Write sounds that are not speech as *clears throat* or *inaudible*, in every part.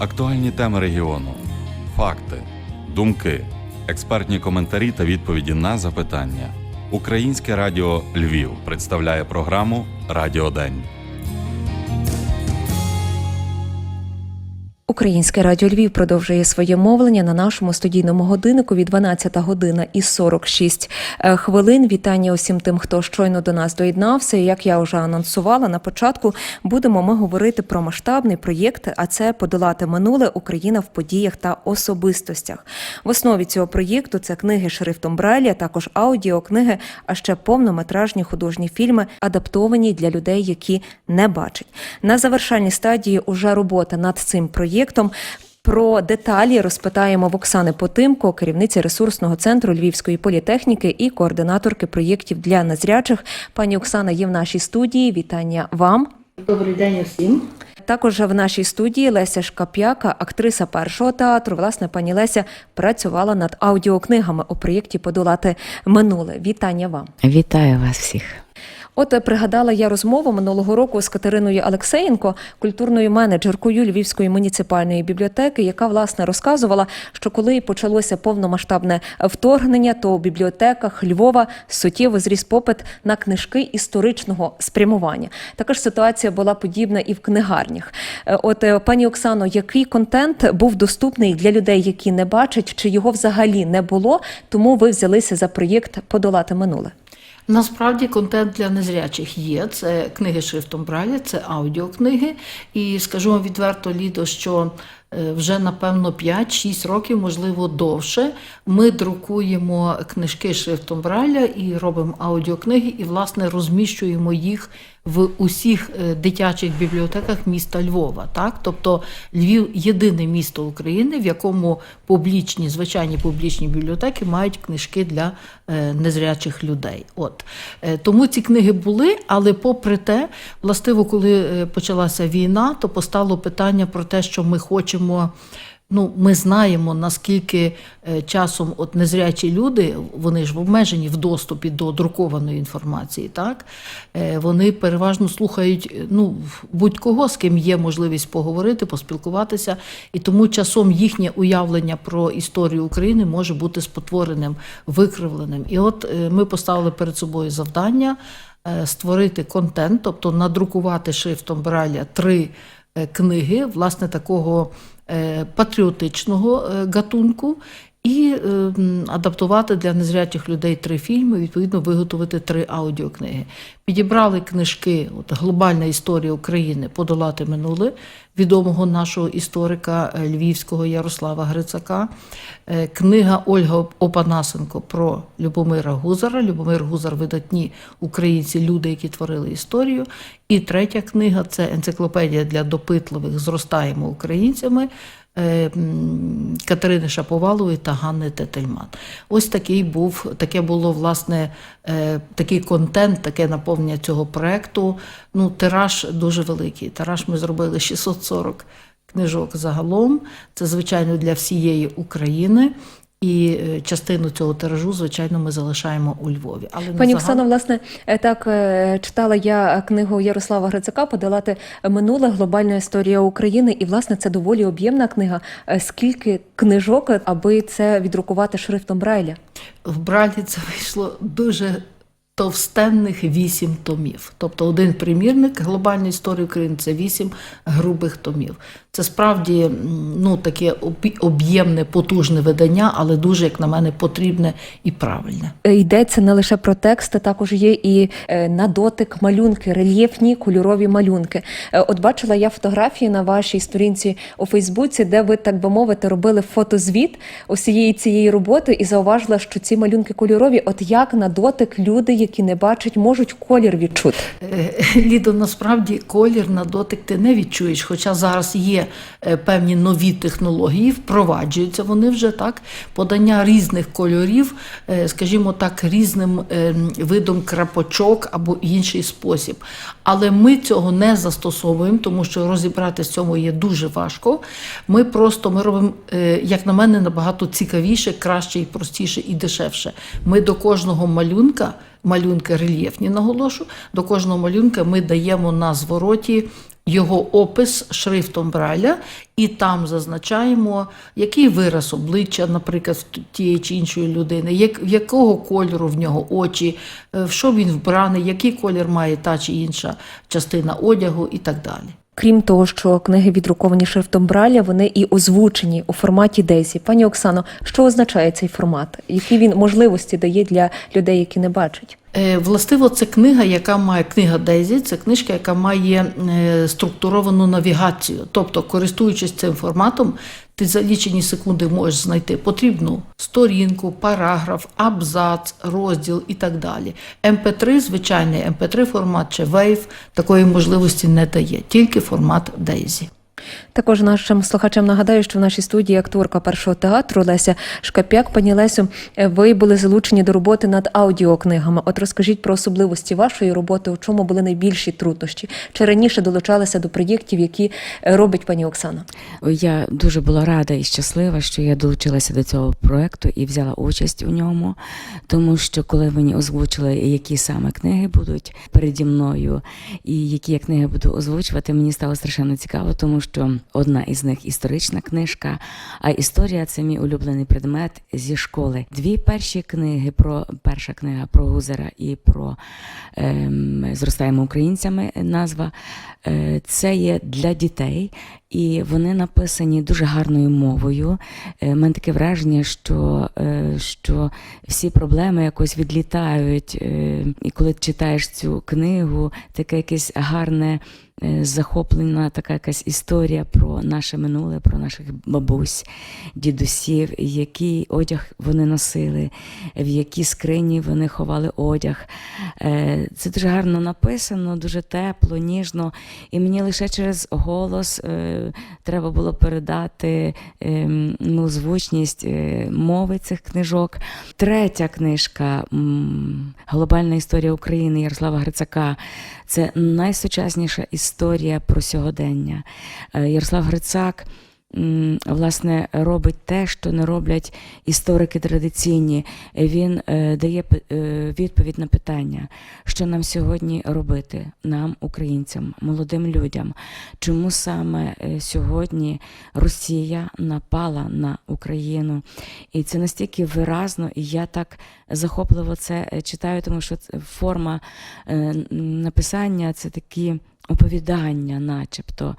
Актуальні теми регіону, факти, думки, експертні коментарі та відповіді на запитання. Українське радіо Львів представляє програму Радіодень. Українське радіо Львів продовжує своє мовлення на нашому студійному годиннику від 12 година і 46 е, хвилин. Вітання усім тим, хто щойно до нас доєднався. Як я вже анонсувала на початку, будемо ми говорити про масштабний проєкт, а це подолати минуле Україна в подіях та особистостях. В основі цього проєкту це книги шрифтом Брайлі, а також аудіокниги, а ще повнометражні художні фільми, адаптовані для людей, які не бачать. На завершальній стадії уже робота над цим проєктом. Про деталі розпитаємо в Оксани Потимко, керівниці ресурсного центру Львівської політехніки і координаторки проєктів для незрячих. Пані Оксана є в нашій студії. Вітання вам. Добрий день усім. Також в нашій студії Леся Шкап'яка, актриса першого театру. Власне, пані Леся працювала над аудіокнигами у проєкті Подолати минуле. Вітання вам. Вітаю вас всіх. От е, пригадала я розмову минулого року з Катериною Алексеєнко, культурною менеджеркою Львівської муніципальної бібліотеки, яка власне розказувала, що коли почалося повномасштабне вторгнення, то у бібліотеках Львова суттєво зріс попит на книжки історичного спрямування. Така ж ситуація була подібна і в книгарнях. Е, От е, пані Оксано, який контент був доступний для людей, які не бачать, чи його взагалі не було? Тому ви взялися за проєкт Подолати минуле. Насправді контент для незрячих є. Це книги шрифтом Брайля, це аудіокниги. І скажу вам відверто, Лідо, що вже напевно 5-6 років, можливо, довше. Ми друкуємо книжки шрифтом Брайля і робимо аудіокниги, і, власне, розміщуємо їх в усіх е, дитячих бібліотеках міста Львова. Так? Тобто Львів єдине місто України, в якому публічні, звичайні публічні бібліотеки мають книжки для е, незрячих людей. От. Е, Тому ці книги були, але попри те, властиво, коли е, почалася війна, то постало питання про те, що ми хочемо. Ну, ми знаємо, наскільки е, часом от незрячі люди, вони ж обмежені в доступі до друкованої інформації, так? Е, Вони переважно слухають е, ну, будь-кого, з ким є можливість поговорити, поспілкуватися, і тому часом їхнє уявлення про історію України може бути спотвореним, викривленим. І от ми поставили перед собою завдання створити контент, тобто надрукувати шрифтом Брайля три книги, власне, такого е, патріотичного е, гатунку. І е, адаптувати для незрячих людей три фільми, відповідно, виготовити три аудіокниги. Підібрали книжки от, Глобальна історія України Подолати минуле відомого нашого історика е, львівського Ярослава Грицака, е, книга Ольга Опанасенко про Любомира Гузара. Любомир Гузар видатні українці, люди, які творили історію. І третя книга це енциклопедія для допитливих Зростаємо українцями. Е, Катерини Шаповалової та Ганни Тетельман. Ось такий був, таке було власне е, такий контент, таке наповнення цього проекту. Ну, тираж дуже великий. Тираж ми зробили 640 книжок загалом. Це звичайно для всієї України. І е, частину цього тиражу, звичайно, ми залишаємо у Львові. Але Пані загал- Оксано, власне, е, так е, читала я книгу Ярослава Грицака Подолати минуле глобальна історія України. І власне це доволі об'ємна книга. Скільки книжок, аби це відрукувати шрифтом Брайля? в Брайлі це вийшло дуже товстенних вісім томів. Тобто один примірник глобальної історії України це вісім грубих томів. Це справді ну, таке об'ємне, потужне видання, але дуже, як на мене, потрібне і правильне. Е, Йдеться не лише про тексти, також є і е, на дотик малюнки, рельєфні кольорові малюнки. Е, От бачила я фотографії на вашій сторінці у Фейсбуці, де ви, так би мовити, робили фотозвіт усієї цієї роботи і зауважила, що ці малюнки кольорові. От як на дотик люди, не бачать, можуть колір відчути. Е, Лідо, насправді колір на дотик ти не відчуєш, хоча зараз є е, певні нові технології, впроваджуються вони вже так. Подання різних кольорів, е, скажімо так, різним е, видом крапочок або інший спосіб. Але ми цього не застосовуємо, тому що розібратися в цьому є дуже важко. Ми просто ми робимо, е, як на мене, набагато цікавіше, краще і простіше і дешевше. Ми до кожного малюнка малюнки рельєфні, наголошу. До кожного малюнка ми даємо на звороті його опис шрифтом Брайля, і там зазначаємо, який вираз обличчя, наприклад, тієї чи іншої людини, як, якого кольору в нього очі, е, в що він вбраний, який колір має та чи інша частина одягу і так далі. Крім того, що книги відруковані шрифтом Браля, вони і озвучені у форматі Дезі. Пані Оксано, що означає цей формат? Які він можливості дає для людей, які не бачать? Е, Властиво, це книга, яка має книга Дезі, це книжка, яка має е, структуровану навігацію. Тобто, користуючись цим форматом, ти за лічені секунди можеш знайти потрібну сторінку, параграф, абзац, розділ і так далі. МП3, звичайний МП3 формат чи Wave такої можливості не дає, тільки формат Дезі. Також нашим слухачам нагадаю, що в нашій студії акторка першого театру Леся Шкапяк. Пані Лесю, е, ви були залучені до роботи над аудіокнигами. От розкажіть про особливості вашої роботи, у чому були найбільші труднощі? Чи раніше долучалися до проєктів, які е, робить пані Оксана? Я дуже була рада і щаслива, що я долучилася до цього проекту і взяла участь у ньому, тому що коли мені озвучили, які саме книги будуть переді мною, і які я книги буду озвучувати, мені стало страшенно цікаво, тому що одна із них історична книжка, а історія це мій улюблений предмет зі школи. Дві перші книги про перша книга про Гузера і про ем, зростаємо українцями. Назва е, це є для дітей, і вони написані дуже гарною мовою. Е, У мене таке враження, що, е, що всі проблеми якось відлітають. е, І коли читаєш цю книгу, таке якесь гарне. е, Захоплена така якась історія про наше минуле, про наших бабусь, дідусів, який одяг вони носили, в які скрині вони ховали одяг. Е, Це дуже гарно написано, дуже тепло, ніжно. І мені лише через голос е, треба було передати е, ну, звучність е, мови цих книжок. Третя книжка Глобальна історія України Ярослава Грицака. Це найсучасніша історія про сьогодення. Е, Ярослав Грицак. Власне, робить те, що не роблять історики традиційні. Він е, дає е, відповідь на питання, що нам сьогодні робити, нам, українцям, молодим людям. Чому саме е, сьогодні Росія напала на Україну? І це настільки виразно, і я так захопливо це читаю, тому що форма написання це такі. Оповідання, начебто.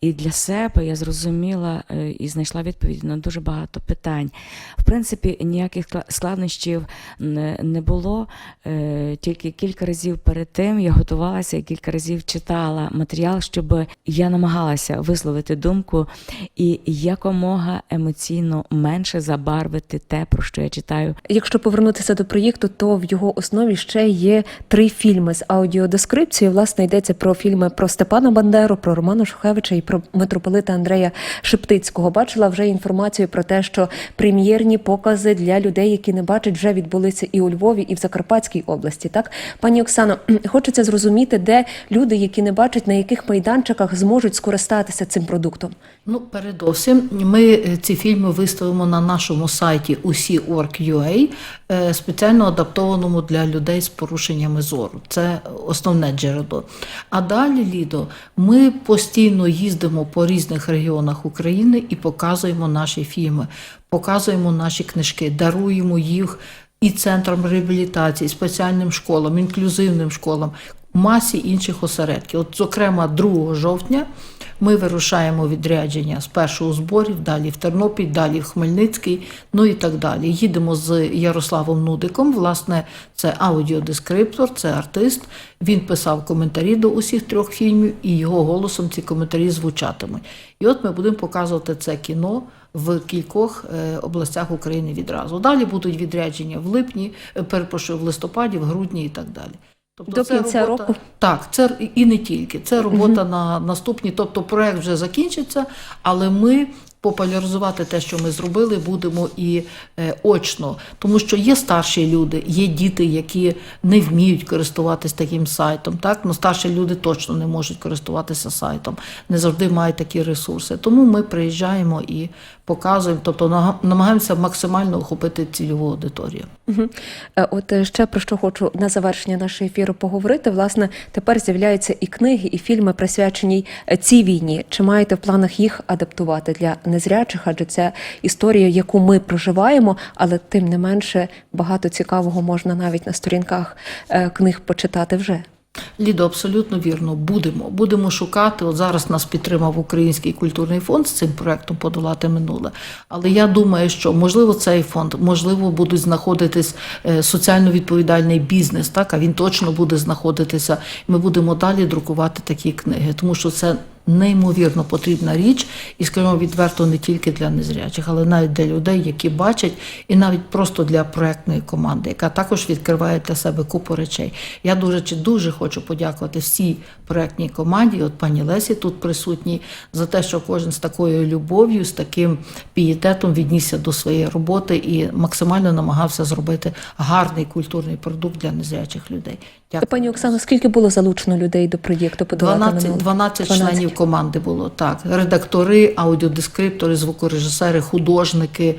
І для себе я зрозуміла е, і знайшла відповідь на дуже багато питань. В принципі, ніяких складнощів не, було. Е, Тільки кілька разів перед тим я готувалася і кілька разів читала матеріал, щоб я намагалася висловити думку і якомога емоційно менше забарвити те, про що я читаю. Якщо повернутися до проєкту, то в його основі ще є три фільми з аудіодескрипцією. Власне, йдеться про фільми про Степана Бандеру, про Романа Шухевича і про митрополита Андрея Шептицького. Бачила вже інформацію про те, що прем'єрні покази для людей, які не бачать, вже відбулися і у Львові, і в Закарпатській області. Так, пані Оксано, *clears throat* хочеться зрозуміти, де люди, які не бачать, на яких майданчиках зможуть скористатися цим продуктом. Ну, передовсім, ми е, ці фільми виставимо на нашому сайті usі.org.ua, е, спеціально адаптованому для людей з порушеннями зору. Це основне джерело. А далі, Лідо, ми постійно їздимо по різних регіонах України і показуємо наші фільми, показуємо наші книжки, даруємо їх і центрам реабілітації, спеціальним школам, інклюзивним школам, масі інших осередків. От, зокрема, 2 жовтня ми вирушаємо відрядження спершу у зборів, далі в Тернопіль, далі в Хмельницький, ну і так далі. Їдемо з Ярославом Нудиком. Власне, це аудіодескриптор, це артист. Він писав коментарі до усіх трьох фільмів, і його голосом ці коментарі звучатимуть. І от ми будемо показувати це кіно в кількох е, областях України відразу. Далі будуть відрядження в липні, е, перепрошую, в листопаді, в грудні і так далі. Тобто До це кінця робота- року? Так, це і не тільки. Це робота на наступні. Тобто проект вже закінчиться, але ми популяризувати те, що ми зробили, будемо і е, очно, тому що є старші люди, є діти, які не вміють користуватися таким сайтом. Так, ну старші люди точно не можуть користуватися сайтом, не завжди мають такі ресурси. Тому ми приїжджаємо і показуємо, тобто намагаємося максимально охопити цільову аудиторію. Е, От е, ще про що хочу на завершення нашого ефіру поговорити. Власне, тепер з'являються і книги, і фільми присвячені е, цій війні. Чи маєте в планах їх адаптувати для незрячих? Адже це історія, яку ми проживаємо, але тим не менше багато цікавого можна навіть на сторінках книг почитати вже. Лідо, абсолютно вірно, будемо. Будемо шукати. От зараз нас підтримав Український культурний фонд з цим проектом подолати минуле. Але я думаю, що можливо цей фонд, можливо, будуть знаходитись е, соціально відповідальний бізнес, так а він точно буде знаходитися. Ми будемо далі друкувати такі книги, тому що це. Неймовірно потрібна річ, і скажімо відверто не тільки для незрячих, але навіть для людей, які бачать, і навіть просто для проектної команди, яка також відкриває для себе купу речей. Я дуже чи дуже хочу подякувати всій проектній команді, от пані Лесі тут присутній, за те, що кожен з такою любов'ю, з таким пієтетом віднісся до своєї роботи і максимально намагався зробити гарний культурний продукт для незрячих людей. Дякую. Пані Оксано, скільки було залучено людей до проєкту подолати 12, 12 12. членів команди було так. Редактори, аудіодескриптори, звукорежисери, художники,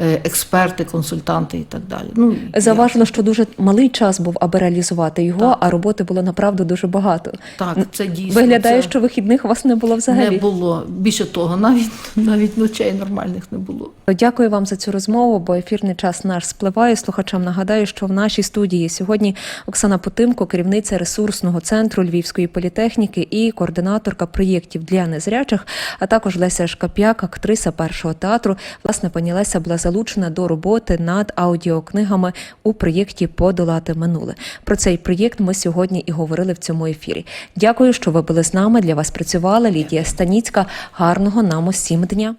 експерти, консультанти і так далі. Ну, Заважно, що дуже малий час був, аби реалізувати його, а роботи було направду дуже багато. так, це дійсно Виглядає, це що вихідних у вас не було взагалі. не було. Більше того, навіть навіть ночей нормальних не було. Дякую вам за цю розмову, бо ефірний час наш спливає. Слухачам нагадаю, що в нашій студії сьогодні Оксана Потимко, керівниця ресурсного центру Львівської політехніки і координаторка проєктів для незрячих, а також Леся Шкап'як, актриса першого театру. Власне, пані Леся була залучена до роботи над аудіокнигами у проєкті Подолати минуле. Про цей проєкт ми сьогодні і говорили в цьому ефірі. Дякую, що ви були з нами. Для вас працювала Лідія Станіцька. Гарного нам усім дня.